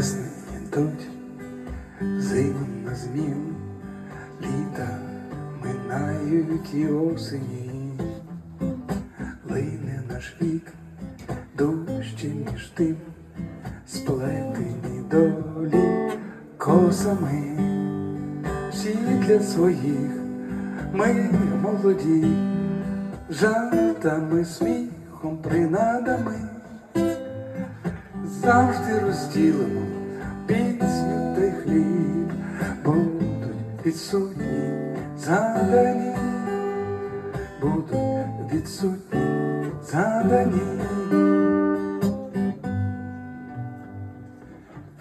Вересник йдуть, зима на змін, літа минають і осені, лине наш вік дужче, ніж тим, сплетені долі косами, всі для своїх ми молоді, жартами, сміхом, принадами. Завжди розділимо пісню та хліб, будуть відсутні задані, будуть відсутні задані.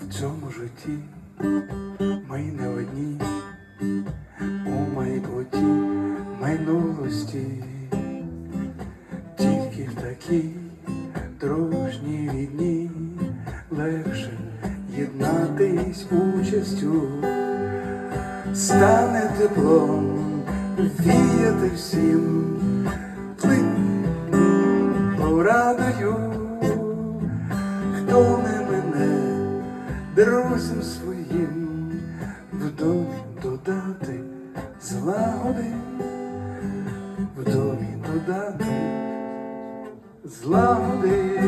В цьому житті ми не одні, у майбутті минулості, тільки в такій дружній рідні єднатись участю, стане теплом віяти всім, порадою, хто не мене друзям своїм в домі додати злагоди, в домі додати злагоди.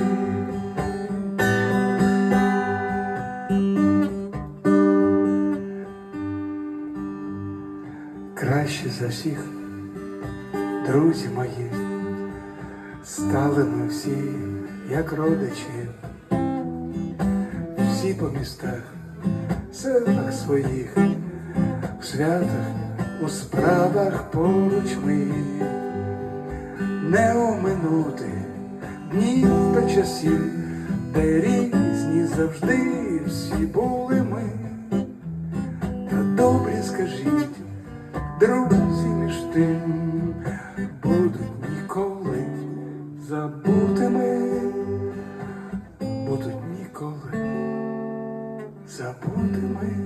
Краще за всіх, друзі мої, стали ми всі, як родичі, всі по містах, селах своїх, в святах, у справах поруч ми не оминути днів та часів, де різні завжди всі були ми. Та добрі скажіть, друзі між тим, будуть ніколи забутими, будуть ніколи забутими.